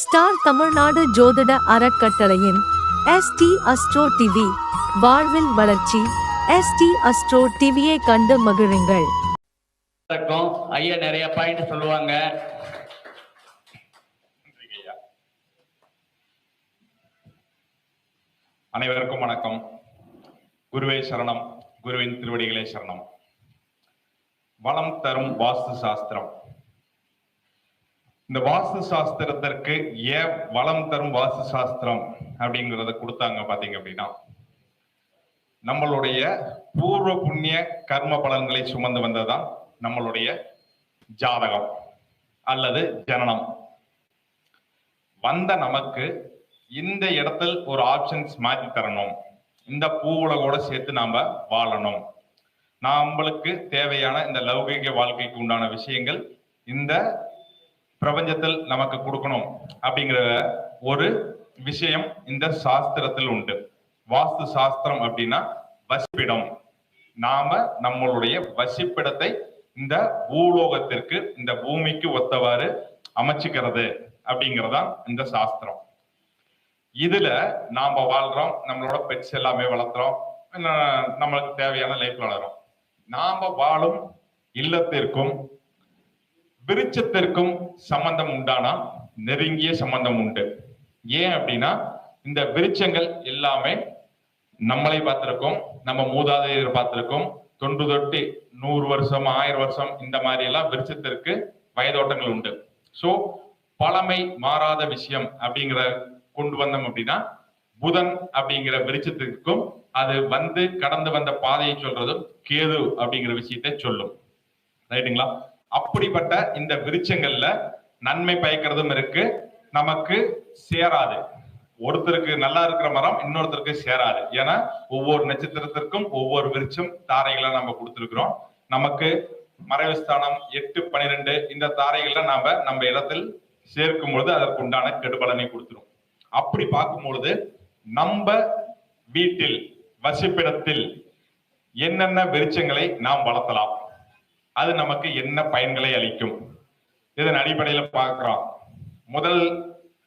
Star Tamil Nadu ஜோதிட அறக்கட்டளையின் ST astro TV வாழ்வில் வளர்ச்சி. எஸ்டி அஸ்ட்ரோ டிவியை கண்டு மகிழுங்கள். ஐயா நிறைய பாயிண்ட் சொல்லுவாங்க. அனைவருக்கும் வணக்கம். குருவே சரணம். குருவின் திருவடிகளே சரணம். வளம் தரும் வாஸ்து சாஸ்திரம். இந்த வாஸ்து சாஸ்திரத்திற்கு ஏன் வளம் தரும் வாஸ்து சாஸ்திரம் அப்படிங்கிறத கொடுத்தாங்க பாத்தீங்க அப்படின்னா நம்மளுடைய பூர்வ புண்ணிய கர்ம பலன்களை சுமந்து வந்ததுதான் நம்மளுடைய ஜாதகம் அல்லது ஜனனம். வந்த நமக்கு இந்த இடத்தில் ஒரு ஆப்ஷன்ஸ் மாற்றி தரணும். இந்த பூவுலகோட சேர்த்து நாம வாழணும். நம்மளுக்கு தேவையான இந்த லௌகிக வாழ்க்கைக்கு உண்டான விஷயங்கள் இந்த பிரபஞ்சத்தில் நமக்கு கொடுக்கணும் அப்படிங்கிற ஒரு விஷயம் இந்த சாஸ்திரத்தில் உண்டு. வாஸ்து சாஸ்திரம் அப்படின்னா வசிப்பிடம். நாம நம்மளுடைய வசிப்பிடத்தை இந்த பூலோகத்திற்கு இந்த பூமிக்கு ஒத்தவாறு அமைச்சுக்கிறது அப்படிங்கறதான் இந்த சாஸ்திரம். இதுல நாம வாழ்றோம் நம்மளோட பெட்ஸ் எல்லாமே வளர்த்துறோம் நம்மளுக்கு தேவையான லைஃப் வளரும் நாம வாழும் இல்லத்திற்கும் விருட்சத்திற்கும் சம்பந்தம் உண்டானா? நெருங்கிய சம்பந்தம் உண்டு. ஏன் அப்படின்னா இந்த விருட்சங்கள் எல்லாமே நம்மளை பார்த்திருக்கோம் நம்ம மூதாதையர் பார்த்திருக்கோம். தொன்று தொட்டு நூறு வருஷம் ஆயிரம் வருஷம் இந்த மாதிரி எல்லாம் விருட்சத்திற்கு வயதோட்டங்கள் உண்டு. சோ பழமை மாறாத விஷயம் அப்படிங்கிற கொண்டு வந்தோம் அப்படின்னா புதன் அப்படிங்கிற விருட்சத்திற்கும் அது வந்து கடந்து வந்த பாதையை சொல்றதும் கேது அப்படிங்கிற விஷயத்தை சொல்லும். ரைட்டுங்களா அப்படிப்பட்ட இந்த விருட்சங்கள்ல நன்மை பயக்கிறதும் இருக்கு. நமக்கு சேராது. ஒருத்தருக்கு நல்லா இருக்கிற மரம் இன்னொருத்தருக்கு சேராது. ஏன்னா ஒவ்வொரு நட்சத்திரத்திற்கும் ஒவ்வொரு விருட்சம் தாரைகளை நம்ம கொடுத்துருக்குறோம். நமக்கு மறைவு ஸ்தானம் எட்டு பன்னிரெண்டு இந்த தாரைகள்ல நாம நம்ம இடத்தில் சேர்க்கும் பொழுது அதற்கு உண்டான கெடுபலனை கொடுத்துரும். அப்படி பார்க்கும் பொழுது நம்ம வீட்டில் வசிப்பிடத்தில் என்னென்ன விருட்சங்களை நாம் வளர்த்தலாம்? அது நமக்கு என்ன பயன்களை அளிக்கும்? இதன் அடிப்படையில பார்க்கிறோம் முதல்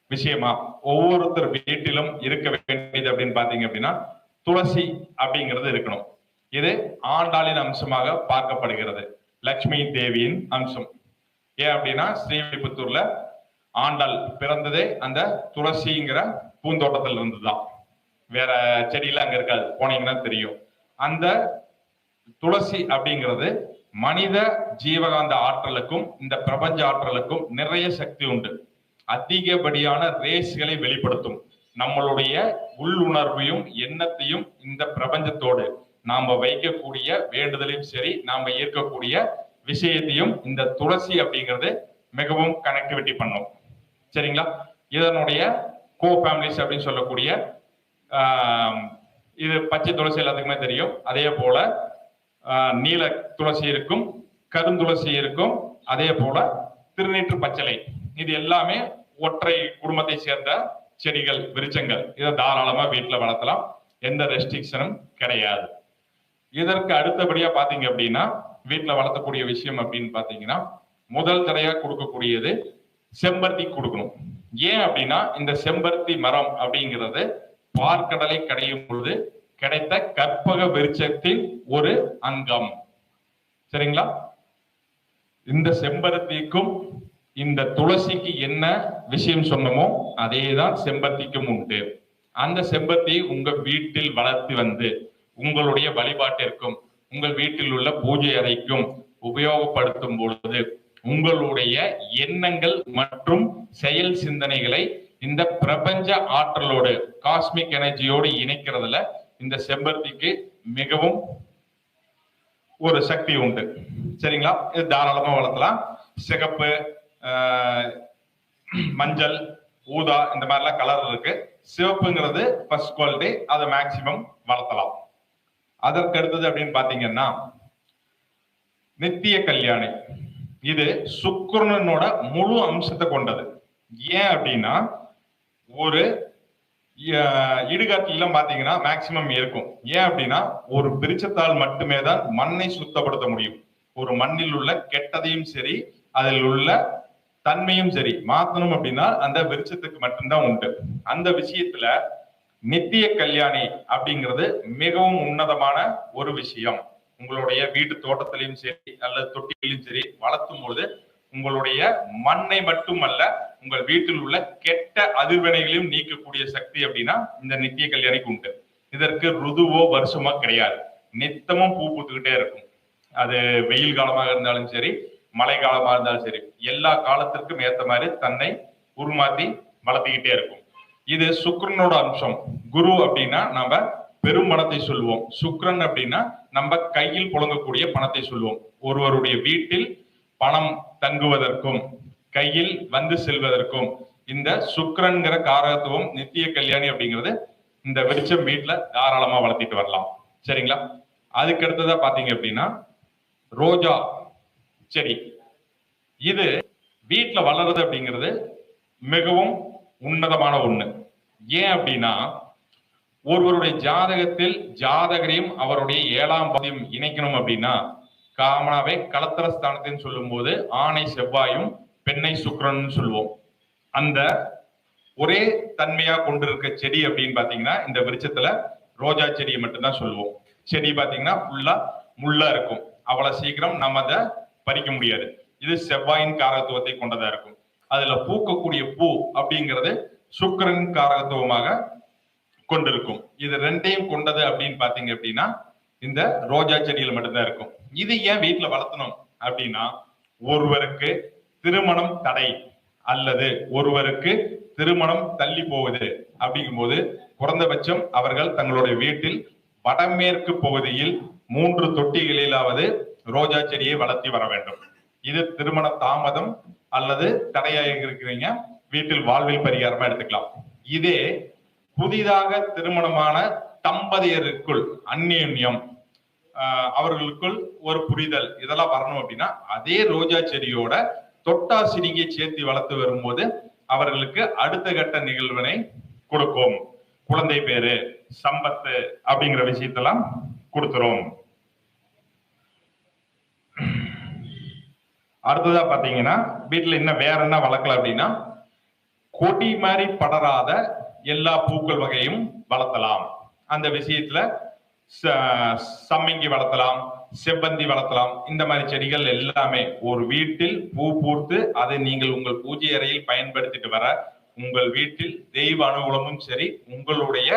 விஷயமா ஒவ்வொருத்தர் வீட்டிலும் இருக்க வேண்டியது அப்படின்னு பாத்தீங்க அப்படின்னா துளசி அப்படிங்கிறது இருக்கணும். இது ஆண்டாளின் அம்சமாக பார்க்கப்படுகிறது. லட்சுமி தேவியின் அம்சம். ஏன் அப்படின்னா ஸ்ரீவில்லிபுத்தூர்ல ஆண்டாள் பிறந்ததே அந்த துளசிங்கிற பூந்தோட்டத்துல இருந்துதான். வேற செடியெல்லாம் அங்க இருக்காது. போனீங்கன்னா தெரியும். அந்த துளசி அப்படிங்கிறது மனித ஜீவகாந்த ஆற்றலுக்கும் இந்த பிரபஞ்ச ஆற்றலுக்கும் நிறைய சக்தி உண்டு. அதிகப்படியான ரேஸ்களை வெளிப்படுத்தும். நம்மளுடைய உள்ளுணர்வையும் எண்ணத்தையும் இந்த பிரபஞ்சத்தோடு நாம வைக்கக்கூடிய வேண்டுதலையும் சரி நாம ஈர்க்கக்கூடிய விஷயத்தையும் இந்த துளசி அப்படிங்கிறது மிகவும் கனெக்டிவிட்டி பண்ணும். சரிங்களா? இதனுடைய கோ ஃபேமிலிஸ் அப்படின்னு சொல்லக்கூடிய இது பச்சை துளசி எல்லாத்துக்குமே தெரியும். அதே போல நீல துளசி இருக்கும் கருந்துளசி இருக்கும் அதே போல திருநீற்று பச்சளை இது எல்லாமே ஒற்றை குடும்பத்தை சேர்ந்த செடிகள் விருச்சங்கள் இதை தாராளமா வீட்டுல வளர்த்தலாம். எந்த ரெஸ்ட்ரிக்ஷனும் கிடையாது. இதற்கு அடுத்தபடியா பாத்தீங்க அப்படின்னா வீட்டுல வளர்த்தக்கூடிய விஷயம் அப்படின்னு பாத்தீங்கன்னா முதல் தடையா கொடுக்கக்கூடியது செம்பருத்தி கொடுக்கணும். ஏன் அப்படின்னா இந்த செம்பருத்தி மரம் அப்படிங்கிறது பார்க்கடலை கடையும் பொழுது கிடைத்த கற்பக விருட்சத்தின் ஒரு அங்கம். சரிங்களா? இந்த செம்பருத்திக்கும் இந்த துளசிக்கு என்ன விஷயம் சொன்னமோ அதேதான் செம்பருத்திக்கும் உண்டு. அந்த செம்பருத்தி உங்க வீட்டில் வளர்த்து வந்து உங்களுடைய வழிபாட்டிற்கும் உங்கள் வீட்டில் உள்ள பூஜை அறைக்கும் உபயோகப்படுத்தும் பொழுது உங்களுடைய எண்ணங்கள் மற்றும் செயல் சிந்தனைகளை இந்த பிரபஞ்ச ஆற்றலோடு காஸ்மிக் எனர்ஜியோடு இணைக்கிறதுல இந்த செம்பருத்திக்கு மிகவும் ஒரு சக்தி உண்டு. சரிங்களா? இது தாராளமா வளர்த்தலாம் சிகப்பு மஞ்சள் ஊதா இந்த மாதிரிலாம் கலர் இருக்கு. சிவப்புங்கிறது ஃபர்ஸ்ட் குவாலிட்டி அதை மேக்சிமம் வளர்த்தலாம் அதற்கு அடுத்தது அப்படின்னு பாத்தீங்கன்னா நித்திய கல்யாணி. இது சுக்கரனோட முழு அம்சத்தை கொண்டது. ஏன் அப்படின்னா ஒரு இடுகாட்டிலாம் பாத்தீங்கன்னா மேக்சிமம் இருக்கும். ஏன் அப்படின்னா ஒரு பிரிச்சத்தால் மட்டுமே தான் மண்ணை சுத்தப்படுத்த முடியும். ஒரு மண்ணில் உள்ள கெட்டதையும் சரி அதில் உள்ள தன்மையும் சரி மாத்தணும் அப்படின்னா அந்த விருட்சத்துக்கு மட்டும்தான் உண்டு. அந்த விஷயத்துல நித்திய கல்யாணி அப்படிங்கிறது மிகவும் உன்னதமான ஒரு விஷயம். உங்களுடைய வீட்டு தோட்டத்திலையும் சரி அல்லது தொட்டிலையும் சரி வளர்த்தும் பொழுது உங்களுடைய மண்ணை மட்டுமல்ல உங்கள் வீட்டில் உள்ள கெட்ட அதிர்வினைகளையும் நீக்கக்கூடிய சக்தி அப்படின்னா இந்த நித்திய கல்யாணிக்கு உண்டு. இதற்கு ருதுவோ வருஷமோ கிடையாது. நித்தமும் பூ பூத்துக்கிட்டே இருக்கும். அது வெயில் காலமாக இருந்தாலும் சரி மழை காலமா இருந்தாலும் சரி எல்லா காலத்திற்கும் ஏத்த மாதிரி தன்னை உருமாத்தி வளர்த்திக்கிட்டே இருக்கும். இது சுக்கரனோட அம்சம். குரு அப்படின்னா நம்ம பெரும் பணத்தை சொல்லுவோம். சுக்கரன் அப்படின்னா நம்ம கையில் புழங்கக்கூடிய பணத்தை சொல்லுவோம். ஒருவருடைய வீட்டில் பணம் தங்குவதற்கும் கையில் வந்து செல்வதற்கும் இந்த சுக்கரன்கிற காரகத்துவம் நித்திய கல்யாணி அப்படிங்கிறது இந்த வெளிச்சம் வீட்டுல தாராளமா வளர்த்திட்டு வரலாம். சரிங்களா? அதுக்கு அடுத்ததா பாத்தீங்க அப்படின்னா ரோஜா. செடி இது வீட்டுல வளருது அப்படிங்கிறது மிகவும் உன்னதமான ஒண்ணு. ஏன் அப்படின்னா ஒருவருடைய ஜாதகத்தில் ஜாதகரையும் அவருடைய ஏழாம் பதியும் இணைக்கணும் அப்படின்னா காமனாவே கலத்தர சொல்லும் சொல்லும்போது ஆணை செவ்வாயும் பெண்ணை சுக்கரன் சொல்லுவோம் அந்த ஒரே தன்மையா கொண்டிருக்க செடி அப்படின்னு பாத்தீங்கன்னா இந்த விருட்சத்துல ரோஜா செடியை மட்டும்தான் சொல்லுவோம் செடி பாத்தீங்கன்னா ஃபுல்லா முள்ளா இருக்கும். அவ்வளவு சீக்கிரம் நம்ம அதை பறிக்க முடியாது. இது செவ்வாயின் காரகத்துவத்தை கொண்டதா இருக்கும். அதுல பூக்கக்கூடிய பூ அப்படிங்கிறது சுக்கரன் காரகத்துவமாக கொண்டிருக்கும். இது ரெண்டையும் கொண்டது அப்படின்னு பாத்தீங்க அப்படின்னா இந்த ரோஜா செடியில் மட்டும்தான் இருக்கும். இது ஏன் வீட்டுல வளர்த்தணும் அப்படின்னா ஒருவருக்கு திருமணம் தடை அல்லது ஒருவருக்கு திருமணம் தள்ளி போகுது அப்படிங்கும்போது குறைந்தபட்சம் அவர்கள் தங்களுடைய வீட்டில் வடமேற்கு பகுதியில் மூன்று தொட்டிகளிலாவது ரோஜா செடியை வளர்த்தி வர வேண்டும். இது திருமண தாமதம் அல்லது தடையாக இருக்கிறீங்க வீட்டில் வாழ்வில் பரிகாரமா எடுத்துக்கலாம். இதே புதிதாக திருமணமான தம்பதியருக்குள் அந்நியம் ஆஹ், அவர்களுக்குள் ஒரு புரிதல் இதெல்லாம் வரணும் அப்படின்னா அதே ரோஜா செடியோட தொட்டா சினிங்கை சேர்த்து வளர்த்து வரும்போது அவர்களுக்கு அடுத்த கட்ட நிகழ்வினை கொடுக்கும். குழந்தை பேரு சம்பத்து அப்படிங்கிற விஷயத்தெல்லாம் கொடுத்துரும். அடுத்ததா பாத்தீங்கன்னா வீட்டுல என்ன வேற என்ன வளர்க்கல அப்படின்னா கொடி மாதிரி படராத எல்லா பூக்கள் வகையும் வளர்த்தலாம். அந்த விஷயத்துல ச- சம்மங்கி வளர்த்தலாம். செவ்வந்தி வளர்த்தலாம். இந்த மாதிரி செடிகள் எல்லாமே ஒரு வீட்டில் பூ பூர்த்து அதை நீங்கள் உங்கள் பூஜை அறையில் பயன்படுத்திட்டு வர உங்கள் வீட்டில் தெய்வ அனுகூலமும் சரி உங்களுடைய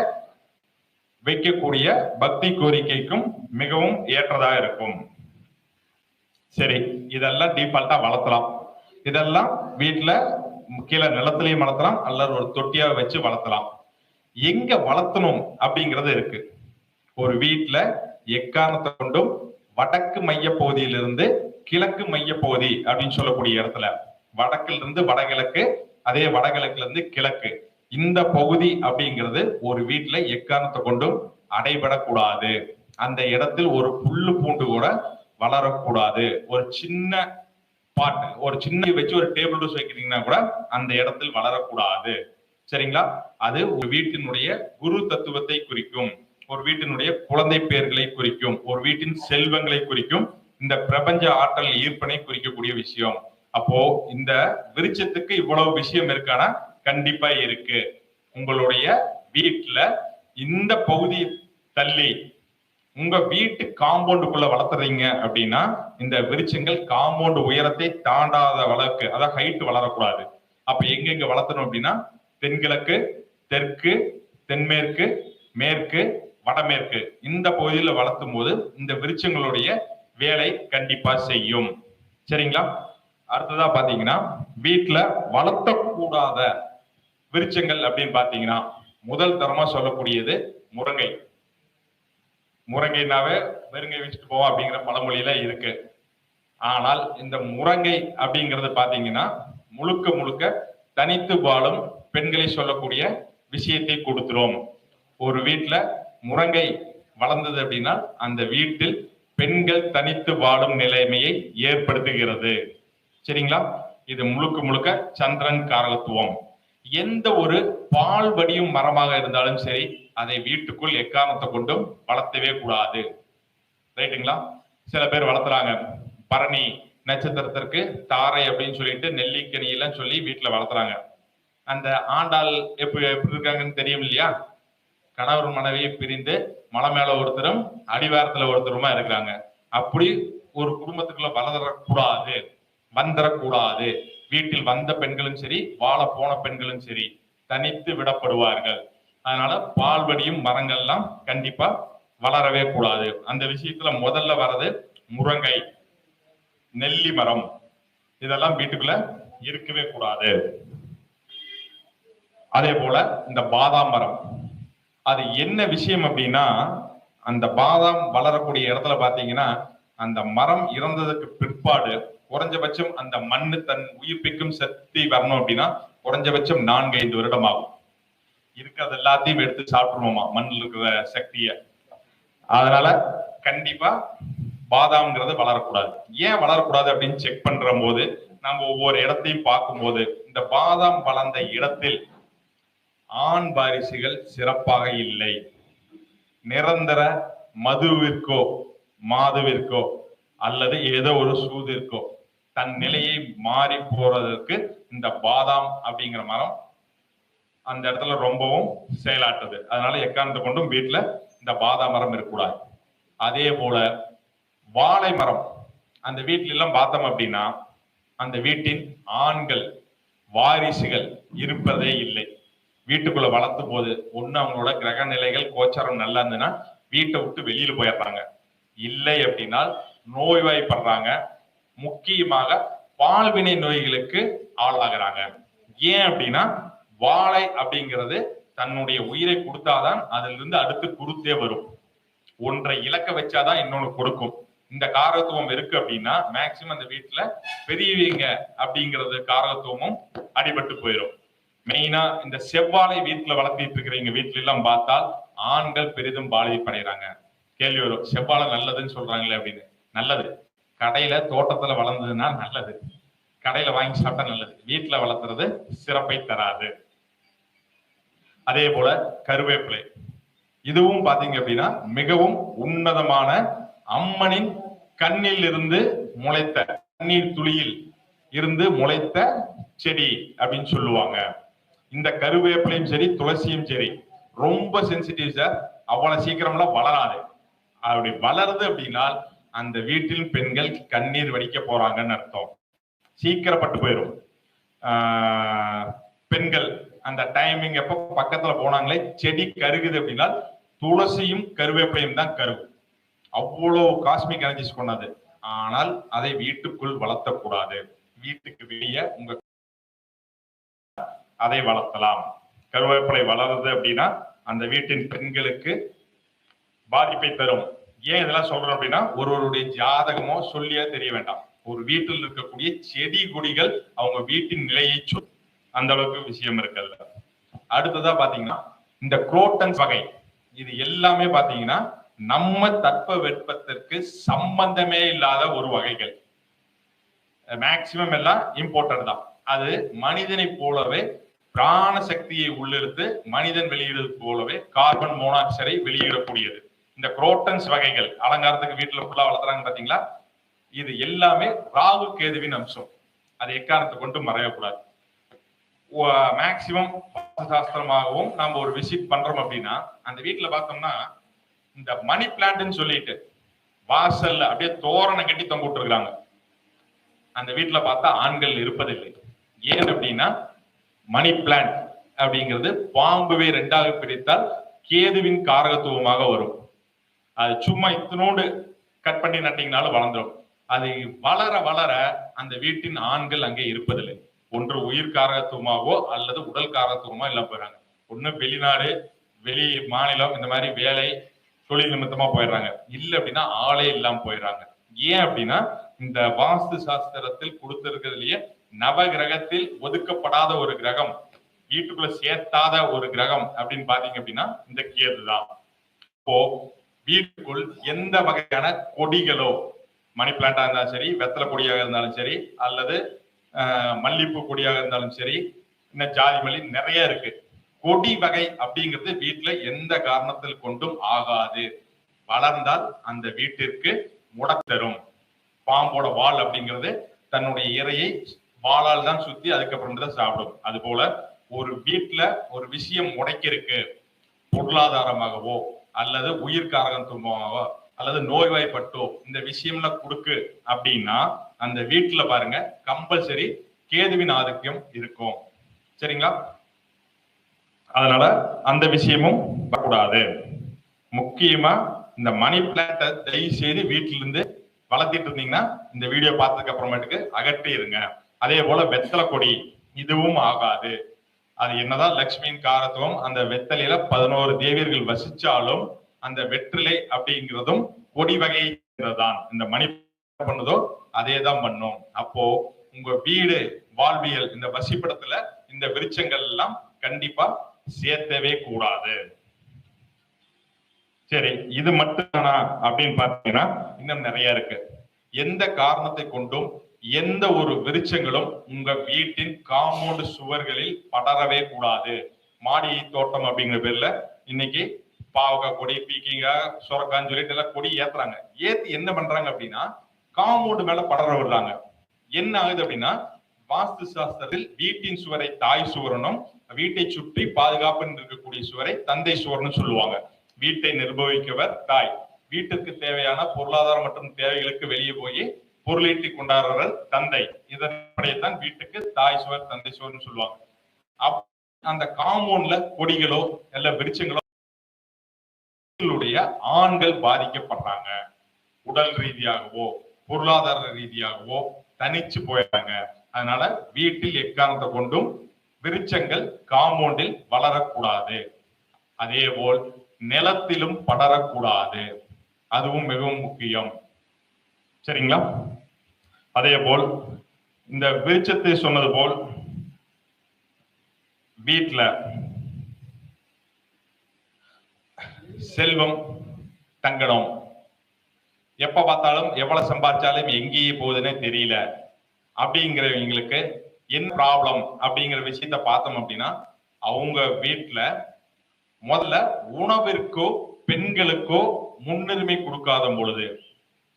வைக்கக்கூடிய பக்தி கோரிக்கைக்கும் மிகவும் ஏற்றதா இருக்கும். சரி இதெல்லாம் டீஃபால்ட்டா வளர்த்தலாம். இதெல்லாம் வீட்டுல கீழே நிலத்திலையும் வளர்த்தலாம் அல்லது ஒரு தொட்டியா வச்சு வளர்த்தலாம். எங்க வளர்த்தணும் அப்படிங்கிறது இருக்கு. ஒரு வீட்டுல எக்காரணத்தை கொண்டும் வடக்கு மைய பகுதியிலிருந்து கிழக்கு மைய பகுதி அப்படின்னு சொல்லக்கூடிய இடத்துல வடக்குல இருந்து வடகிழக்கு அதே வடகிழக்குல இருந்து கிழக்கு. இந்த பகுதி அப்படிங்கிறது ஒரு வீட்டுல எக்காரணத்தை கொண்டும் அடைபடக்கூடாது. அந்த இடத்தில் ஒரு புல்லு பூண்டு கூட வளரக்கூடாது. ஒரு சின்ன பாட் ஒரு சின்ன வச்சு ஒரு டேபிள் டூஸ் வைக்கிறீங்கன்னா கூட அந்த இடத்தில் வளரக்கூடாது. சரிங்களா? அது ஒரு வீட்டினுடைய குரு தத்துவத்தை குறிக்கும். ஒரு வீட்டினுடைய குழந்தை பெயர்களை குறிக்கும் ஒரு வீட்டின் செல்வங்களை குறிக்கும் இந்த பிரபஞ்ச ஆற்றல் ஈர்ப்பனை குறிக்கக்கூடிய விஷயம். அப்போ இந்த விருட்சத்துக்கு இவ்வளவு விஷயம் இருக்கானா? கண்டிப்பா இருக்கு. உங்களுடைய வீட்டுல இந்த பகுதி தள்ளி உங்க வீட்டு காம்பவுண்டுக்குள்ள வளர்த்துறீங்க அப்படின்னா இந்த விருட்சங்கள் காம்பவுண்ட் உயரத்தை தாண்டாத வளர்க்கு அதாவது ஹைட் வளரக்கூடாது. அப்ப எங்கெங்க வளர்த்தணும் அப்படின்னா தென்கிழக்கு தெற்கு தென்மேற்கு மேற்கு வடமேற்கு இந்த பகுதியில வளர்த்தும் போது இந்த விருட்சங்களுடைய வேலை கண்டிப்பா செய்யும். சரிங்களா? அடுத்ததா பாத்தீங்கன்னா வீட்டுல வளர்த்தக்கூடாத விருட்சங்கள் அப்படின்னு பாத்தீங்கன்னா முதல் தரமா சொல்லக்கூடியது முருங்கை. முருங்கைனாவே வெறுங்கை வச்சுட்டு போவோம் அப்படிங்கிற பழமொழியில இருக்கு. ஆனால் இந்த முருங்கை அப்படிங்கிறது பாத்தீங்கன்னா முழுக்க முழுக்க தனித்து வாழும் பெண்களை சொல்லக்கூடிய விஷயத்தை கொடுத்துரும். ஒரு வீட்டுல முருங்கை வளர்ந்தது அப்படின்னா அந்த வீட்டில் பெண்கள் தனித்து வாழும் நிலைமையை ஏற்படுத்துகிறது. சரிங்களா? இது முழுக்க முழுக்க சந்திரன் காரகத்துவம். எந்த ஒரு பால் வடியும் மரமாக இருந்தாலும் சரி அதை வீட்டுக்குள் எக்காரணத்தை கொண்டும் வளர்த்தவே கூடாது. ரைட்டுங்களா? சில பேர் வளர்த்துறாங்க. பரணி நட்சத்திரத்திற்கு தாரை அப்படின்னு சொல்லிட்டு நெல்லிக்கனி எல்லாம் சொல்லி வீட்டுல வளர்த்துறாங்க. அந்த ஆண்டாள் எப்படி எப்படி இருக்காங்கன்னு தெரியும் இல்லையா? கணவர் மனைவியை பிரிந்து மலை மேல ஒருத்தரும் அடிவாரத்துல ஒருத்தருமா இருக்கிறாங்க. அப்படி ஒரு குடும்பத்துக்குள்ள வளரக்கூடாது. வந்துடக்கூடாது வீட்டில் வந்த பெண்களும் சரி வாழ போன பெண்களும் சரி தனித்து விடப்படுவார்கள். அதனால பால்வடியும் மரங்கள்லாம் கண்டிப்பா வளரவே கூடாது. அந்த விஷயத்துல முதல்ல வர்றது முருங்கை நெல்லி மரம். இதெல்லாம் வீட்டுக்குள்ள இருக்கவே கூடாது. அதே போல இந்த பாதாம் மரம். அது என்ன விஷயம் அப்படின்னா அந்த பாதாம் வளரக்கூடிய இடத்துல பாத்தீங்கன்னா அந்த மரம் இறந்ததுக்கு பிற்பாடு குறைஞ்சபட்சம் அந்த மண்ணு தன் உயிர்ப்பிக்கும் சக்தி வரணும் அப்படின்னா குறைஞ்சபட்சம் நான்கு ஐந்து வருடம் ஆகும் இருக்கிறது எல்லாத்தையும் எடுத்து சாப்பிட்டுருவோமா மண்ணில் இருக்கிற சக்திய. அதனால கண்டிப்பா பாதாம்ங்கிறது வளரக்கூடாது. ஏன் வளரக்கூடாது அப்படின்னு செக் பண்ற போது நம்ம ஒவ்வொரு இடத்தையும் பார்க்கும்போது இந்த பாதாம் வளர்ந்த இடத்தில் ஆண் வாரிசுகள் சிறப்பாக இல்லை. நிரந்தர மதுவிற்கோ மாதுவிற்கோ அல்லது ஏதோ ஒரு சூதிற்கோ தன் நிலையை மாறி போறதற்கு இந்த பாதாம் அப்படிங்கிற மரம் அந்த இடத்துல ரொம்பவும் செயலாற்றுது. அதனால எக்காரணத்தை கொண்டும் வீட்டுல இந்த பாதாம் மரம் இருக்கக்கூடாது. அதே போல வாழை மரம். அந்த வீட்டில எல்லாம் பார்த்தோம் அப்படின்னா அந்த வீட்டின் ஆண்கள் வாரிசுகள் இருப்பதே இல்லை. வீட்டுக்குள்ள வளர்த்து போது ஒண்ணு அவங்களோட கிரக நிலைகள் கோச்சாரம் நல்லா இருந்ததுன்னா வீட்டை விட்டு வெளியில போயிடுறாங்க. இல்லை அப்படின்னா நோய்வாய்ப்படுறாங்க. முக்கியமாக பால்வினை நோய்களுக்கு ஆளாகிறாங்க. ஏன் அப்படின்னா வாழை அப்படிங்கிறது தன்னுடைய உயிரை கொடுத்தாதான் அதிலிருந்து அடுத்து குருத்தே வரும். ஒன்றை இலக்க வச்சாதான் இன்னொன்னு கொடுக்கும். இந்த காரகத்துவம் இருக்கு அப்படின்னா மேக்சிமம் அந்த வீட்டுல பெரியவங்க அப்படிங்கிறது காரகத்துவமும் அடிபட்டு போயிடும் மெயினா இந்த செவ்வாழை வீட்டுல வளர்த்திட்டு இருக்கிறவங்க வீட்டுல எல்லாம் பார்த்தால் ஆண்கள் பெரிதும் பாதிப்படைகிறாங்க கேள்வி வரும் செவ்வாழை நல்லதுன்னு சொல்றாங்களே அப்படின்னு. நல்லது. கடையில தோட்டத்துல வளர்ந்ததுன்னா நல்லது. கடையில வாங்கி சாப்பிட்டா நல்லது. வீட்டுல வளர்த்துறது சிறப்பை தராது. அதே போல கருவேப்பிலை. இதுவும் பாத்தீங்க அப்படின்னா மிகவும் உன்னதமான அம்மனின் கண்ணில் இருந்து முளைத்த கண்ணீர் துளியில் இருந்து முளைத்த செடி அப்படின்னு சொல்லுவாங்க. இந்த கருவேப்பிலையும் சரி துளசியும் சரி ரொம்ப சென்சிட்டிவ் சார் அவ்வளவு சீக்கிரம்லாம் வளராது. அப்படி வளருது அப்படின்னா அந்த வீட்டில் பெண்கள் கண்ணீர் வடிக்க போறாங்கன்னு அர்த்தம். சீக்கிரப்பட்டு போயிடும் பெண்கள் அந்த டைமிங் எப்ப பக்கத்துல போனாங்களே செடி கருகுது அப்படின்னா துளசியும் கருவேப்பிலையும் தான் கருகும். அவ்வளோ காஸ்மிக் எனர்ஜிஸ் கொண்டது. ஆனால் அதை வீட்டுக்குள் வளர்த்தக்கூடாது. வீட்டுக்கு வெளியே உங்க அதை வளர்த்தலாம். கருவேப்பிலை வளருது அப்படின்னா அந்த வீட்டின் பெண்களுக்கு பாதிப்பை தரும். ஏன் இதெல்லாம் சொல்றோம் அப்படின்னா ஒருவருடைய ஜாதகமோ சொல்லியே தெரிய வேண்டாம். ஒரு வீட்டில் இருக்கக்கூடிய செடி கொடிகள் அவங்க வீட்டின் நிலையை சொல் அந்த அளவுக்கு விஷயம் இருக்குல்ல அடுத்ததா பாத்தீங்கன்னா இந்த குரோட்டன்ஸ் வகை. இது எல்லாமே பாத்தீங்கன்னா நம்ம தட்ப வெப்பத்திற்கு சம்பந்தமே இல்லாத ஒரு வகைகள். மேக்சிமம் எல்லாம் இம்போர்ட்டட் தான். அது மனிதனை போலவே பிராண சக்தியை உள்ளிருத்து மனிதன் வெளியிடுவது போலவே கார்பன் மோனாக்சைடை வெளியிடக்கூடியது. இந்த குரோட்டன்ஸ் வகைகள் அலங்காரத்துக்கு வீட்டுல ஃபுல்லா வளர்த்துறாங்க பாத்தீங்களா இது எல்லாமே ராகு கேதுவின் அம்சம். அதை எக்காரணத்தை கொண்டு மறையக்கூடாது. மேக்சிமம் சாஸ்திரமாகவும் நம்ம ஒரு விசிட் பண்றோம் அப்படின்னா அந்த வீட்டுல பார்த்தோம்னா இந்த மணி பிளான்ட்னு சொல்லிட்டு வாசல்ல அப்படியே தோரணம் கட்டி தொங்க விட்டுருக்காங்க அந்த வீட்டுல பார்த்தா ஆண்கள் இருப்பதில்லை. ஏன் அப்படின்னா மணி பிளான் அப்படிங்கிறது பாம்புவை ரெண்டாக பிரித்தால் கேதுவின் காரகத்துவமாக வரும். அது சும்மா இத்தனோடு கட் பண்ணி நட்டிங்கனாலும் வளர்ந்துடும் அது வளர வளர அந்த வீட்டின் ஆண்கள் அங்கே இருப்பதில்லை. ஒன்று உயிர் காரகத்துவமாகவோ அல்லது உடல் காரகத்துவமாக எல்லாம் போயிடுறாங்க ஒன்று வெளிநாடு வெளி மாநிலம் இந்த மாதிரி வேலை தொழில் நிமித்தமா போயிடுறாங்க இல்லை அப்படின்னா ஆளே இல்லாம போயிடுறாங்க ஏன் அப்படின்னா இந்த வாஸ்து சாஸ்திரத்தில் கொடுத்திருக்கிறதுலயே நவ கிரகத்தில் ஒதுக்கப்படாத ஒரு கிரகம் வீட்டுக்குள்ள சேர்த்தாத ஒரு கிரகம் அப்படின்னு பாத்தீங்க அப்படின்னா இந்த கேது தான். இப்போ வீட்டுக்குள் எந்த வகையான கொடிகளோ மணி பிளான்டா இருந்தாலும் சரி வெத்தலை கொடியாக இருந்தாலும் சரி அல்லது ஆஹ், மல்லிப்பூ கொடியாக இருந்தாலும் சரி இன்னும் ஜாதி மல்லி நிறைய இருக்கு. கொடி வகை அப்படிங்கிறது வீட்டுல எந்த காரணத்தில் கொண்டும் ஆகாது. வளர்ந்தால் அந்த வீட்டிற்கு முடத்தரும் பாம்போட வால் அப்படிங்கிறது தன்னுடைய இரையை வாளால் தான் சுத்தி அதுக்கப்புறம் தான் சாப்பிடும். அது போல ஒரு வீட்டுல ஒரு விஷயம் உடைக்கிருக்கு பொருளாதாரமாகவோ அல்லது உயிர்காரகத்துவமாகவோ அல்லது நோய்வாய்ப்பட்டோ இந்த விஷயம்லாம் கொடுக்கு அப்படின்னா அந்த வீட்டுல பாருங்க கம்பல்சரி கேதுவின் ஆதிக்கம் இருக்கும். சரிங்களா? அதனால அந்த விஷயமும் கூடாது முக்கியமா இந்த மணி பிளான்ட்டை தயவு செய்து வீட்டிலிருந்து வளர்த்திட்டு இருந்தீங்கன்னா இந்த வீடியோ பார்த்ததுக்கு அப்புறமேட்டுக்கு அகற்றிடுங்க அதே போல வெத்தலை கொடி இதுவும் ஆகாது. அது என்னதான் லக்ஷ்மியின் காரத்துவம் அந்த வெத்தலையில பதினோரு தேவியர்கள் வசிச்சாலும் அந்த வெற்றிலை அப்படிங்கிறதும் கொடி வகை தான் இந்த மணி பண்ணுதோ அதே தான் பண்ணும். அப்போ உங்க வீடு வாழ்வியல் இந்த வசிப்பிடத்துல இந்த விருட்சங்கள் எல்லாம் கண்டிப்பா சேர்த்தவே கூடாது. சரி இது மட்டும்தானா அப்படின்னு பாத்தீங்கன்னா இன்னும் நிறைய இருக்கு. எந்த காரணத்தை கொண்டும் எந்த ஒரு விருட்சங்களும் உங்க வீட்டின் காம்பவுண்ட் சுவர்களில் படரவே கூடாது. மாடி தோட்டம் அப்படிங்கிற பேர்ல இன்னைக்கு பாவக்காய் கொடி பீக்கிங்க சுரக்கான்னு சொல்லிட்டு எல்லாம் கொடி ஏத்துறாங்க. ஏத்தி என்ன பண்றாங்க அப்படின்னா காம்பவுண்ட் மேல படர விடுறாங்க. என்ன ஆகுது அப்படின்னா வாஸ்து சாஸ்திரத்தில் வீட்டின் சுவரை தாய் சுவரனும் வீட்டை சுற்றி பாதுகாப்பு இருக்கக்கூடிய சுவரை தந்தை சுவர்னு சொல்லுவாங்க. வீட்டை நிர்வகிக்கவர் தாய். வீட்டுக்கு தேவையான பொருளாதாரம் மற்றும் தேவைகளுக்கு வெளியே போய் பொருளீட்டி கொண்டாடுறவர் தந்தை. இதன் வீட்டுக்கு தாய் சுவர் தந்தை சுவர்னு சொல்லுவாங்க. அப் அந்த காம்பவுண்ட்ல கொடிகளோ இல்ல விருச்சங்களோ ஆண்கள் பாதிக்கப்படுறாங்க. உடல் ரீதியாகவோ பொருளாதார ரீதியாகவோ தனிச்சு போயிடுறாங்க. அதனால வீட்டில் எக்காரணத்தை கொண்டும் விருச்சங்கள் காம்பவுண்டில் வளரக்கூடாது. அதே போல் நிலத்திலும் படரக்கூடாது. அதுவும் மிகவும் முக்கியம். சரிங்களா? அதே போல் இந்த வெளிச்சத்தை சொன்னது போல் வீட்டில் செல்வம் தங்கணும் எப்ப பார்த்தாலும் எவ்வளவு சம்பாதிச்சாலும் எங்கேயே போகுதுன்னே தெரியல. அப்படிங்கிறவங்களுக்கு என்ன ப்ராப்ளம் அப்படிங்கிற விஷயத்த பார்த்தோம் அப்படின்னா அவங்க வீட்டில் முதல்ல உணவிற்கோ பெண்களுக்கோ முன்னுரிமை கொடுக்காத பொழுது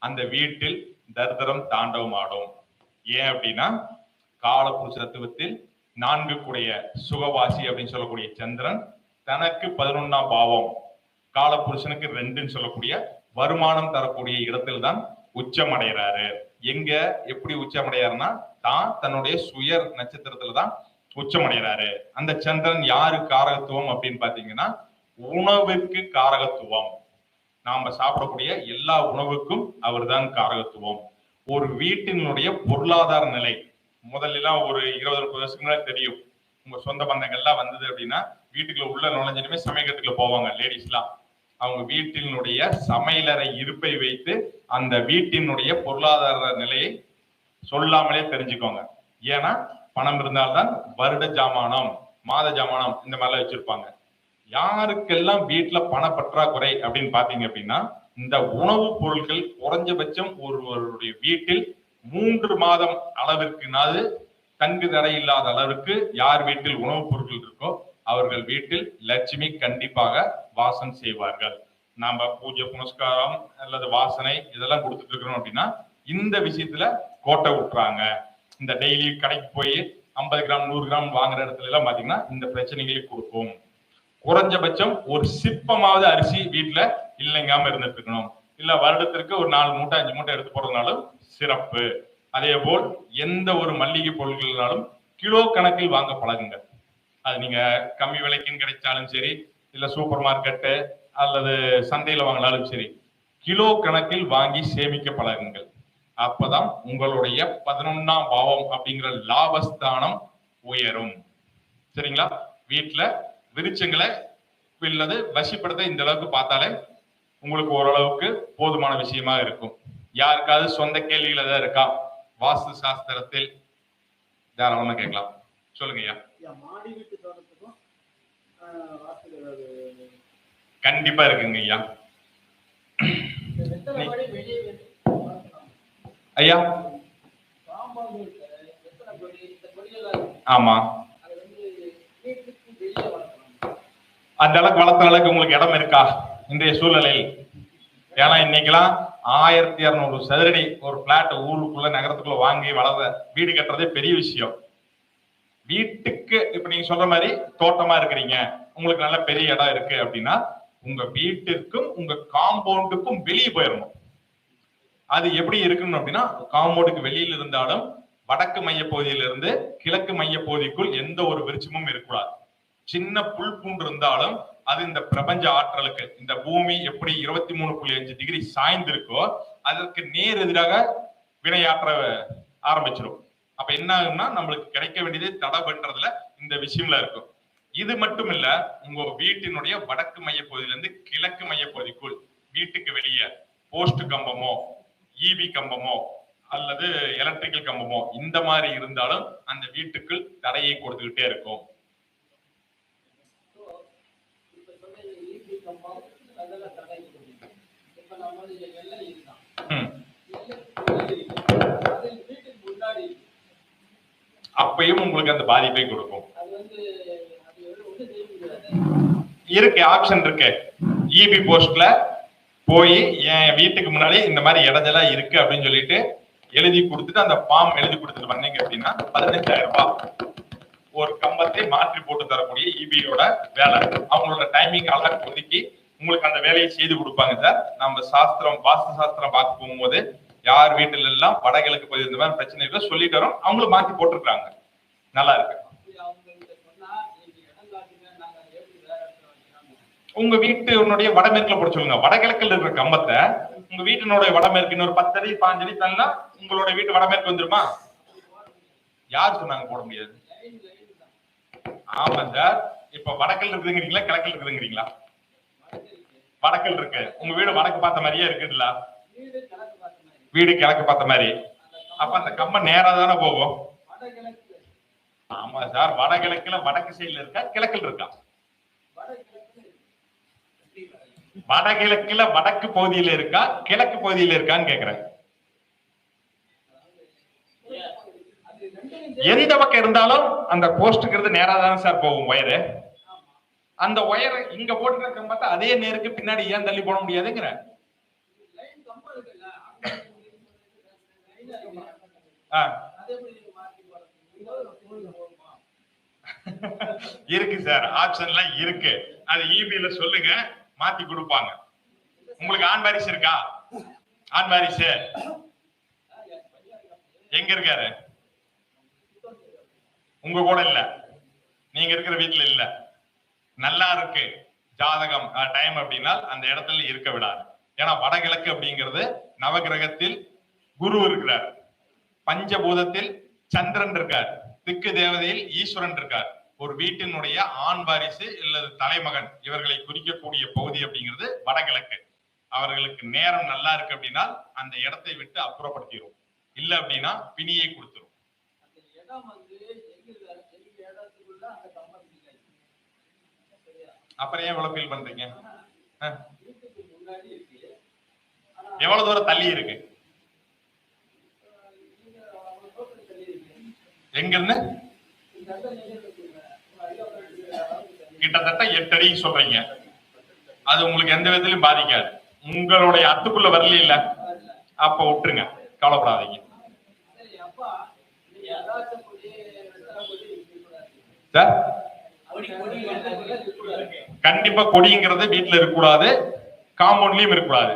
அந்த வீட்டில் தரித்திரம் தாண்டவம் ஆடும் ஏன் அப்படின்னா காலப்புருஷ தத்துவத்தில் நான்கு கூடைய சுகவாசி அப்படின்னு சொல்லக்கூடிய சந்திரன் தனக்கு பதினொன்னாம் பாவம் காலப்புருஷனுக்கு ரெண்டுன்னு சொல்லக்கூடிய வருமானம் தரக்கூடிய இடத்தில் தான் உச்சம் அடைகிறாரு எங்க எப்படி உச்சம் அடையாருன்னா தான் தன்னுடைய சுய நட்சத்திரத்துல தான் உச்சம் அடைகிறாரு அந்த சந்திரன் யாரு காரகத்துவம் அப்படின்னு பாத்தீங்கன்னா உணவுக்கு காரகத்துவம். நாம சாப்பிடக்கூடிய எல்லா உணவுக்கும் அவர் தான் காரகத்துவம். ஒரு வீட்டினுடைய பொருளாதார நிலை முதல்லாம் ஒரு இருபது முப்பது வருஷத்துக்கு முன்னாடி தெரியும். உங்க சொந்த பந்தங்கள்லாம் வந்தது அப்படின்னா வீட்டுக்குள்ள உள்ள நுழைஞ்சதுமே சமயக்கட்டுக்குள்ள போவாங்க லேடிஸ்லாம். அவங்க வீட்டினுடைய சமையலறை இருப்பை வைத்து அந்த வீட்டினுடைய பொருளாதார நிலையை சொல்லாமலே தெரிஞ்சுக்கோங்க. ஏன்னா பணம் இருந்தால்தான் வருட ஜாமானம் மாத ஜாமானம் இந்த மாதிரிலாம் வச்சிருப்பாங்க. யாருக்கெல்லாம் வீட்டுல பண பற்றாக்குறை அப்படின்னு பாத்தீங்க அப்படின்னா இந்த உணவுப் பொருட்கள் குறைஞ்சபட்சம் ஒருவருடைய வீட்டில் மூன்று மாதம் அளவிற்குனாது தங்கு தடை இல்லாத அளவிற்கு யார் வீட்டில் உணவுப் பொருட்கள் இருக்கோ அவர்கள் வீட்டில் லட்சுமி கண்டிப்பாக வாசம் செய்வார்கள். நாம பூஜை புனஸ்காரம் அல்லது வாசனை இதெல்லாம் கொடுத்துட்டு இருக்கிறோம் அப்படின்னா இந்த விஷயத்துல கோட்டை விட்டுறாங்க. இந்த டெய்லி கடைக்கு போய் ஐம்பது கிராம் நூறு கிராம் வாங்குற இடத்துல எல்லாம் பாத்தீங்கன்னா இந்த பிரச்சனைகளை கொடுக்கும். குறைஞ்சபட்சம் ஒரு சிப்பமாவது அரிசி வீட்டுல இல்லைங்காம இருந்துட்டு இருக்கணும் இல்ல வருடத்திற்கு ஒரு நாலு மூட்டை அஞ்சு மூட்டை எடுத்து போறதுனாலும் சிறப்பு. அதே போல் எந்த ஒரு மல்லிகை பொருட்கள்னாலும் கிலோ கணக்கில் வாங்க பழகுங்க. அது நீங்க கம்மி விலைக்குன்னு கிடைச்சாலும் சரி இல்ல சூப்பர் மார்க்கெட்டு அல்லது சந்தையில வாங்கினாலும் சரி கிலோ கணக்கில் வாங்கி சேமிக்க பழகுங்கள். அப்பதான் உங்களுடைய பதினொன்னாம் பாவம் அப்படிங்கிற லாபஸ்தானம் உயரும். சரிங்களா? வீட்டுல விருட்சங்களை இல்லது வசிப்படுத்த இந்த அளவுக்கு பார்த்தாலே உங்களுக்கு ஓரளவுக்கு போதுமான விஷயமா இருக்கும். யாருக்காவது சொந்த கேள்விகள் ஏதாவது இருக்கா? வாஸ்து சாஸ்திரத்தில்? தாராளமா கேட்கலாம். சொல்லுங்க ஐயா. கண்டிப்பா இருக்குங்க ஐயா. ஐயா. ஆமா அது வந்து வீட்டுக்கு வெளியே வளர்க்கலாம். அந்த அளவுக்கு வளர்த்த அளவுக்கு உங்களுக்கு இடம் இருக்கா? இன்றைய சூழ்நிலையில். ஏன்னா இன்னைக்கெல்லாம் ஆயிரத்தி இரநூறு சதுரடி ஒரு பிளாட் ஊருக்குள்ள நகரத்துக்குள்ள வாங்கி வளர வீடு கட்டுறதே பெரிய விஷயம். வீட்டுக்கு இப்ப நீங்க சொல்ற மாதிரி தோட்டமா இருக்கிறீங்க. உங்களுக்கு நல்ல பெரிய இடம் இருக்கு அப்படின்னா உங்க வீட்டிற்கும் உங்க காம்பவுண்டுக்கும் வெளியே போயிடணும். அது எப்படி இருக்கணும் அப்படின்னா காம்பவுண்டுக்கு வெளியில் இருந்தாலும் வடக்கு மைய பகுதியிலிருந்து கிழக்கு மைய பகுதிக்குள் எந்த ஒரு விருச்சமும் இருக்கக்கூடாது. சின்ன புல் பூண்டு இருந்தாலும் அது இந்த பிரபஞ்ச ஆற்றலுக்கு இந்த பூமி எப்படி இருபத்தி மூணு புள்ளி அஞ்சு டிகிரி சாய்ந்திருக்கோ அதற்கு நேர் எதிராக வினையாற்ற ஆரம்பிச்சிடும் அப்ப என்ன ஆகும்னா நம்மளுக்கு கிடைக்க வேண்டியது தடை பண்றதுல இந்த விஷயம்ல இருக்கும். இது மட்டும் இல்ல உங்க வீட்டினுடைய வடக்கு மைய பகுதியிலிருந்து கிழக்கு மைய பகுதிக்குள் வீட்டுக்கு வெளியே போஸ்ட் கம்பமோ ஈபி கம்பமோ அல்லது எலக்ட்ரிக்கல் கம்பமோ இந்த மாதிரி இருந்தாலும் அந்த வீட்டுக்குள் தடையை கொடுத்துக்கிட்டே இருக்கும் இப்ப சொன்ன ஈபி கம்பம் அதெல்லாம் தடை கொடுக்குது. இப்ப நம்மளுடைய எல்லை இதுதான். ம். எல்லைக்கு வெளியே இருக்கு. அது வீட்டுக்கு முன்னாடி இருக்கு. அப்பயும் உங்களுக்கு அந்த பாதிப்பை கொடுக்கும். இருக்கு ஆப்ஷன் இருக்கு. இபி போஸ்ட்ல போய் என் வீட்டுக்கு முன்னாடி இந்த மாதிரி இடஞ்சலா இருக்கு அப்படின்னு சொல்லிட்டு எழுதி கொடுத்துட்டு அந்த ஃபார்ம் எழுதி கொடுத்துட்டு வந்தீங்க அப்படின்னா பதினஞ்சாயிரம் ரூபாய் ஒரு கம்பத்தை மாற்றி போட்டு தரக்கூடிய இபியோட வேலை. அவங்களோட டைமிங் அழகாக ஒதுக்கி உங்களுக்கு அந்த வேலையை செய்து கொடுப்பாங்க சார். நம்ம சாஸ்திரம் வாஸ்து சாஸ்திரம் பார்க்க போகும்போது யார் வீட்டுல எல்லாம் வடகிழக்கு பகுதி இந்த மாதிரி பிரச்சனை இருக்கோ சொல்லிட்டு வரோம். அவங்களும் மாற்றி போட்டிருக்காங்க நல்லா இருக்கு. உங்க வீட்டினுடைய வடமேற்குல போட சொல்லுங்க. வடகிழக்குல இருக்கிற கம்பத்தை உங்க வீட்டினுடைய வடமேற்கு இன்னொரு பத்தடி பாஞ்சடி அடி தள்ளா உங்களுடைய வீட்டு வடமேற்கு வந்துருமா? யார் சொன்னாங்க போட முடியாது? ஆமா சார். இப்ப வடக்கில் இருக்குதுங்கிறீங்களா கிழக்கில் இருக்குதுங்கிறீங்களா? வடக்கில் இருக்கு. உங்க வீடு வடக்கு பார்த்த மாதிரியே இருக்குல்ல வீடு கிழக்கு பார்த்த மாதிரி. அப்ப அந்த கம்பம் நேரா தானே போகும். ஆமா சார் வடகிழக்குல வடக்கு சைடுல இருக்கா கிழக்கில் இருக்கா? வடகிழக்குல வடக்கு பகுதியில இருக்கா கிழக்கு பகுதியில இருக்கான்னு கேக்குறேன். எந்த பக்கம் இருந்தாலும் அந்த போஸ்ட்ங்கிறது நேரா தானே சார் போகும் ஒயரு அந்த ஒயரை இங்க போட்டுருக்க பார்த்தா அதே நேருக்கு பின்னாடி ஏன் தள்ளி போட முடியாதுங்கிற. இருக்கு ஆ, அதை சார் ஆப்ஷன்லாம் இருக்கு. அது இபில சொல்லுங்க மாத்தி கொடுப்பாங்க. உங்களுக்கு ஆண் வாரிசு இருக்கா? ஆண் வாரிசு. எங்க இருக்காரு? உங்க கூட இல்ல. நீங்க இருக்கிற வீட்டுல இல்ல. நல்லா இருக்கு ஜாதகம் டைம் அப்படின்னா அந்த இடத்துல இருக்க விடாது. ஏன்னா வடகிழக்கு அப்படிங்கிறது நவகிரகத்தில் குரு இருக்கிறார். பஞ்சபூதத்தில் சந்திரன் இருக்கார். திக்கு தேவதையில் ஈஸ்வரன் இருக்கார். ஒரு வீட்டினுடைய ஆண் வாரிசு அல்லது தலைமகன் இவர்களை குறிக்கக்கூடிய பகுதி அப்படிங்கிறது வடகிழக்கு. அவர்களுக்கு நேரம் நல்லா இருக்கு அப்படின்னா அந்த இடத்தை விட்டு அப்புறப்படுத்திடும் இல்ல அப்படின்னா பிணியை கொடுத்துரும் அந்த இடம் வந்து எங்க எங்க இடத்துக்குள்ள அந்த கம்பம் இல்லை சரியா அப்புறம் ஏன் இவ்வளவு ஃபீல் பண்றீங்க? எவ்வளவு தூரம் தள்ளி இருக்கு? எங்க இருந்து கிட்டத்தட்ட எட்டு சொல்றீங்க. அது உங்களுக்கு எந்த விதத்திலும் பாதிக்காது. உங்களுடைய அத்துக்குள்ள வரல இல்ல? அப்ப விட்டுருங்க. கவலைப்படாதீங்க. சார்? கண்டிப்பா கொடிங்கிறது வீட்டுல இருக்கக்கூடாது காம்பவுண்ட்லயும் இருக்கக்கூடாது.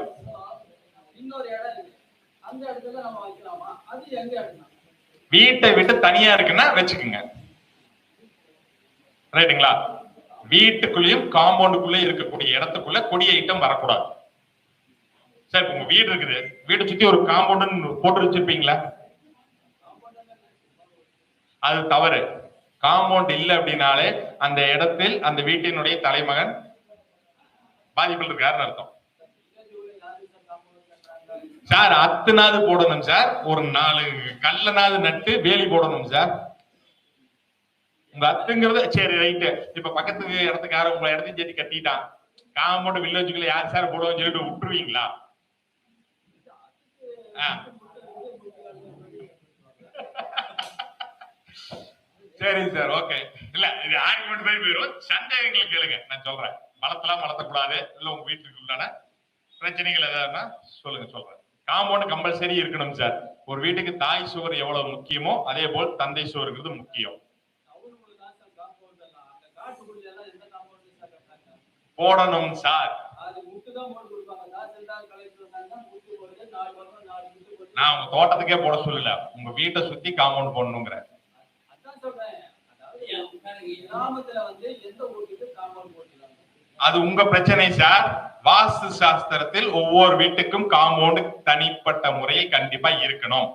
வீட்டை விட்டு தனியா இருக்குன்னா வச்சுக்குங்க. ரைட்டுங்களா? வீட்டுக்குள்ளேயும் காம்பவுண்டுக்குள்ளேயும் இருக்கக்கூடிய இடத்துக்குள்ள கொடி ஐட்டம் வரக்கூடாது. சார் உங்க வீடு இருக்குது. வீட்டை சுத்தி ஒரு காம்பவுண்ட் போட்டு வச்சிருப்பீங்களா? அது தவறு. காம்பவுண்ட் இல்லை அப்படின்னாலே அந்த இடத்தில் அந்த வீட்டினுடைய தலைமகன் பாதிப்பில் இருக்காருன்னு அர்த்தம். சார் அத்து நாது போடணும் சார். ஒரு நாலு கல்ல நாது நட்டு வேலி போடணும் சார். உங்க அத்துங்கிறது சரி ரைட்டு இப்ப பக்கத்துக்கு இடத்துக்கார உங்க இடத்தையும் சேர்த்து கட்டிட்டான். காம்பவுண்ட் வில்லேஜுக்குள்ள யார் சார் போடுவோம்னு சொல்லிட்டு விட்டுருவீங்களா? ஆ. சரிங்க சார் ஓகே இல்ல இது ஆர்குமெண்ட் மாதிரி போயிடும் சந்தேகங்களை கேளுங்க. நான் சொல்றேன். மலத்தெல்லாம் மலத்தக்கூடாது. இல்ல உங்க வீட்டுக்கு உள்ளான பிரச்சனைகள் ஏதாவதுன்னா சொல்லுங்க சொல்றேன். காம்பவுண்ட் கம்பல்சரி இருக்கணும் சார். ஒரு வீட்டுக்கு தாய் சுவர் எவ்வளவு முக்கியமோ அதே போல் தந்தை சுவருங்கிறது முக்கியம். போடணும் சார். நான் உங்க தோட்டத்துக்கே போட சொல்லல. உங்க வீட்டை சுத்தி காம்பவுண்ட் போடணுங்கிறேன். அது உங்க பிரச்சனை சார். வாஸ்து சாஸ்திரத்தில் ஒவ்வொரு வீட்டுக்கும் காம்பவுண்ட் தனிப்பட்ட முறையில் கண்டிப்பா இருக்கணும்.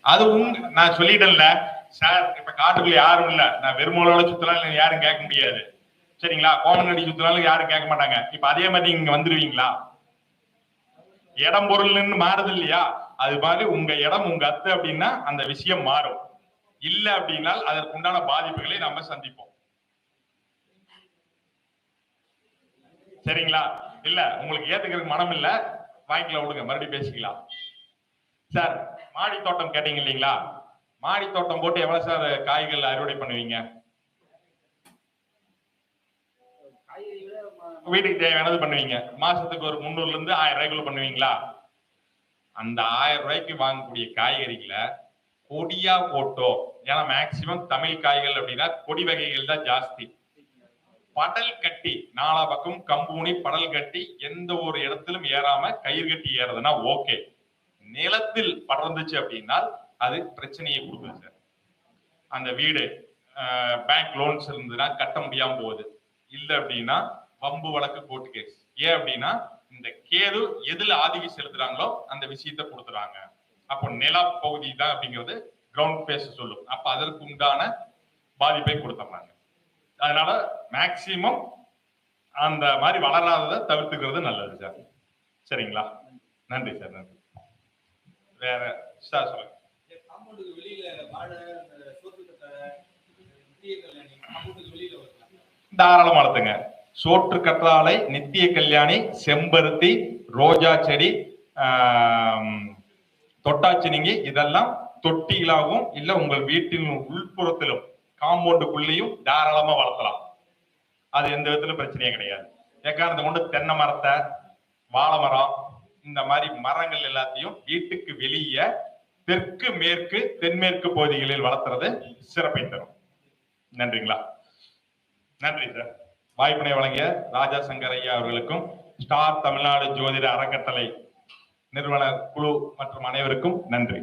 அது உங்க நான் சொல்லிட்டேன்ல. சார் இப்ப காட்டுக்குள்ள யாரும் இல்ல. நான் வெறுமோளோட சுத்தலாம் யாரும் கேட்க முடியாது. சரிங்களா? கோமனடி சுத்தினாலும் யாரும் கேட்க மாட்டாங்க. இப்ப அதே மாதிரி இங்க வந்துருவீங்களா? இடம் பொருள்னு மாறுது இல்லையா அது மாதிரி உங்க இடம் உங்க அத்து அப்படின்னா அந்த விஷயம் மாறும். இல்ல அப்படின்னா அதற்குண்டான பாதிப்புகளை நம்ம சந்திப்போம். சரிங்களா? இல்ல உங்களுக்கு ஏத்துக்கிறதுக்கு மனம் இல்ல. வாங்கிக்கலாம் விடுங்க மறுபடியும் பேசிக்கலாம். சார் மாடி தோட்டம் கேட்டீங்க இல்லைங்களா? மாடி தோட்டம் போட்டு எவ்வளவு சார் காய்கள் அறுவடை பண்ணுவீங்க காய்கறிகளை ம- வீட்டுக்கு தேவையானது பண்ணுவீங்க. மாசத்துக்கு ஒரு முந்நூறுல இருந்து ஆயிரம் ரூபாய்க்குள்ள பண்ணுவீங்களா? அந்த ஆயிரம் ரூபாய்க்கு வாங்கக்கூடிய காய்கறிகளை கொடியா போட்டோ ஏன்னா மேக்சிமம் தமிழ் காய்கள் அப்படின்னா கொடி வகைகள் தான் ஜாஸ்தி. படல் கட்டி நாலா பக்கம் கம்பூனி படல் கட்டி எந்த ஒரு இடத்திலும் ஏறாம கயிறு கட்டி ஏறதுன்னா ஓகே நிலத்தில் படர்ந்துச்சு அப்படின்னா அது பிரச்சனையை கொடுக்குது சார். அந்த வீடு பேங்க் லோன்ஸ் இருந்ததுன்னா கட்ட முடியாம போகுது. இல்லை அப்படின்னா வம்பு வழக்கு கோர்ட் கேஸ் ஏன் அப்படின்னா இந்த கேது எதுல ஆதிக்கம் செலுத்துறாங்களோ அந்த விஷயத்த கொடுத்துறாங்க. அப்போ நில பகுதி தான் அப்படிங்கிறது கிரவுண்ட் பேஸ் சொல்லும். அப்ப அதற்கு உண்டான பாதிப்பை கொடுத்துறாங்க அதனால மேக்சிமம் அந்த மாதிரி வளராததை தவிர்த்துக்கிறது நல்லது சார். சரிங்களா? நன்றி சார் நன்றி. வேற சார் சொல்லுங்க. தாராளமா வளர்த்துங்க. சோற்று கற்றாழை நித்திய கல்யாணி செம்பருத்தி ரோஜா செடி ஆம், தொட்டாச்சினிங்கி இதெல்லாம் தொட்டிகளாகவும் இல்ல உங்கள் வீட்டின் உள்புறத்திலும் காம்பவுண்டுக்குள்ளேயும் தாராளமா வளர்த்தலாம். அது எந்த விதத்திலும் பிரச்சனையே கிடையாது. ஏக்காரணத்தை கொண்டு தென்னை மரத்தை வாழை மரம் இந்த மாதிரி மரங்கள் எல்லாத்தையும் வீட்டுக்கு வெளியே தெற்கு மேற்கு தென்மேற்கு பகுதிகளில் வளர்த்துறது சிறப்பை தரும். நன்றிங்களா? நன்றி சார். வாய்ப்பினை வழங்கிய ராஜா சங்கர் ஐயா அவர்களுக்கும் ஸ்டார் தமிழ்நாடு ஜோதிட அறக்கட்டளை நிறுவன குழு மற்றும் அனைவருக்கும் நன்றி.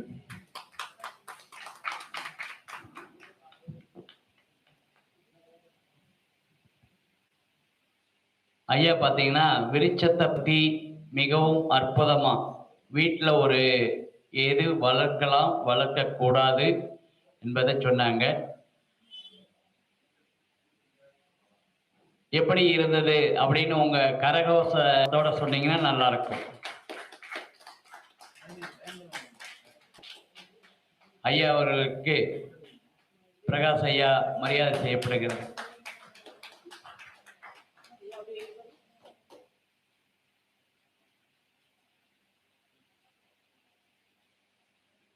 ஐயா பார்த்தீங்கன்னா விருச்சத்தை பற்றி மிகவும் அற்புதமா வீட்டில் ஒரு எது வளர்க்கலாம் வளர்க்கக்கூடாது என்பதை சொன்னாங்க. எப்படி இருந்தது அப்படின்னு உங்க கரகோசத்தோட சொன்னீங்கன்னா நல்லா இருக்கும் ஐயா அவர்களுக்கு பிரகாஷ் ஐயா மரியாதை செய்யப்படுகிறது.